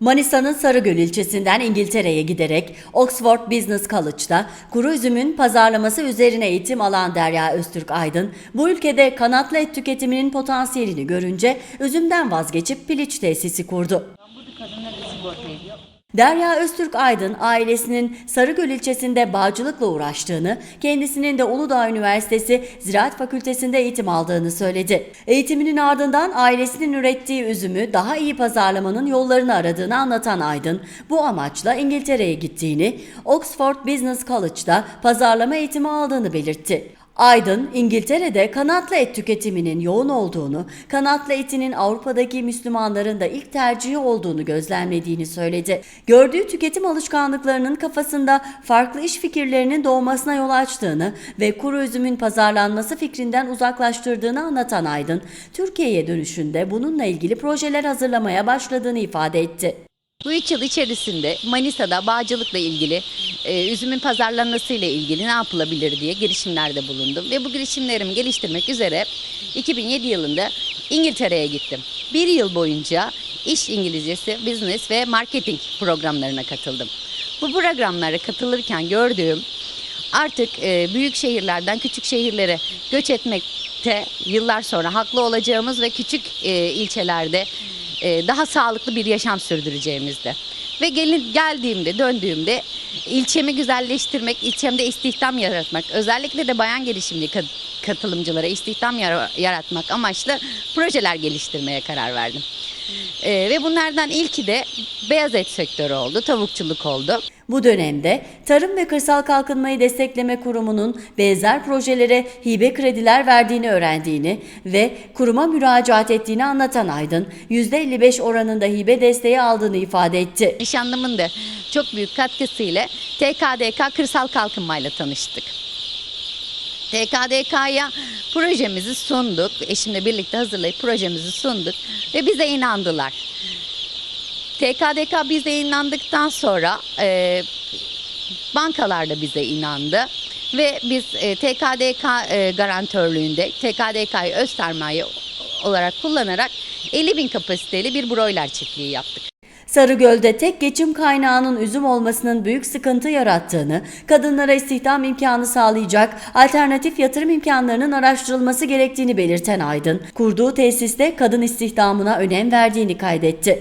Manisa'nın Sarıgöl ilçesinden İngiltere'ye giderek Oxford Business College'da kuru üzümün pazarlaması üzerine eğitim alan Derya Öztürk Aydın, bu ülkede kanatlı et tüketiminin potansiyelini görünce üzümden vazgeçip piliç tesisi kurdu. Burada kadınlar da sigorta ediyor. Derya Öztürk Aydın ailesinin Sarıgöl ilçesinde bağcılıkla uğraştığını, kendisinin de Uludağ Üniversitesi Ziraat Fakültesinde eğitim aldığını söyledi. Eğitiminin ardından ailesinin ürettiği üzümü daha iyi pazarlamanın yollarını aradığını anlatan Aydın, bu amaçla İngiltere'ye gittiğini, Oxford Business College'da pazarlama eğitimi aldığını belirtti. Aydın, İngiltere'de kanatlı et tüketiminin yoğun olduğunu, kanatlı etinin Avrupa'daki Müslümanların da ilk tercihi olduğunu gözlemlediğini söyledi. Gördüğü tüketim alışkanlıklarının kafasında farklı iş fikirlerinin doğmasına yol açtığını ve kuru üzümün pazarlanması fikrinden uzaklaştırdığını anlatan Aydın, Türkiye'ye dönüşünde bununla ilgili projeler hazırlamaya başladığını ifade etti. Bu üç yıl içerisinde Manisa'da bağcılıkla ilgili, e, üzümün pazarlanmasıyla ilgili ne yapılabilir diye girişimlerde bulundum. Ve bu girişimlerimi geliştirmek üzere 2007 yılında İngiltere'ye gittim. Bir yıl boyunca iş İngilizcesi, business ve marketing programlarına katıldım. Bu programlara katılırken gördüğüm artık e, büyük şehirlerden küçük şehirlere göç etmekte yıllar sonra haklı olacağımız ve küçük e, ilçelerde e, daha sağlıklı bir yaşam sürdüreceğimizde. Ve gelin geldiğimde, döndüğümde ilçemi güzelleştirmek, ilçemde istihdam yaratmak, özellikle de bayan girişimli kat- katılımcılara istihdam yara- yaratmak amaçlı projeler geliştirmeye karar verdim. E, ve bunlardan ilki de beyaz et sektörü oldu, tavukçuluk oldu. Bu dönemde Tarım ve Kırsal Kalkınmayı Destekleme Kurumu'nun benzer projelere hibe krediler verdiğini öğrendiğini ve kuruma müracaat ettiğini anlatan Aydın, %55 oranında hibe desteği aldığını ifade etti. Nişanlımın da çok büyük katkısıyla TKDK Kırsal Kalkınmayla tanıştık. TKDK'ya projemizi sunduk. Eşimle birlikte hazırlayıp projemizi sunduk ve bize inandılar. TKDK bize inandıktan sonra e, bankalar da bize inandı. Ve biz e, TKDK e, garantörlüğünde TKDK'yı öz sermaye olarak kullanarak 50 bin kapasiteli bir broiler çiftliği yaptık. Sarıgöl'de tek geçim kaynağının üzüm olmasının büyük sıkıntı yarattığını, kadınlara istihdam imkanı sağlayacak alternatif yatırım imkanlarının araştırılması gerektiğini belirten Aydın, kurduğu tesiste kadın istihdamına önem verdiğini kaydetti.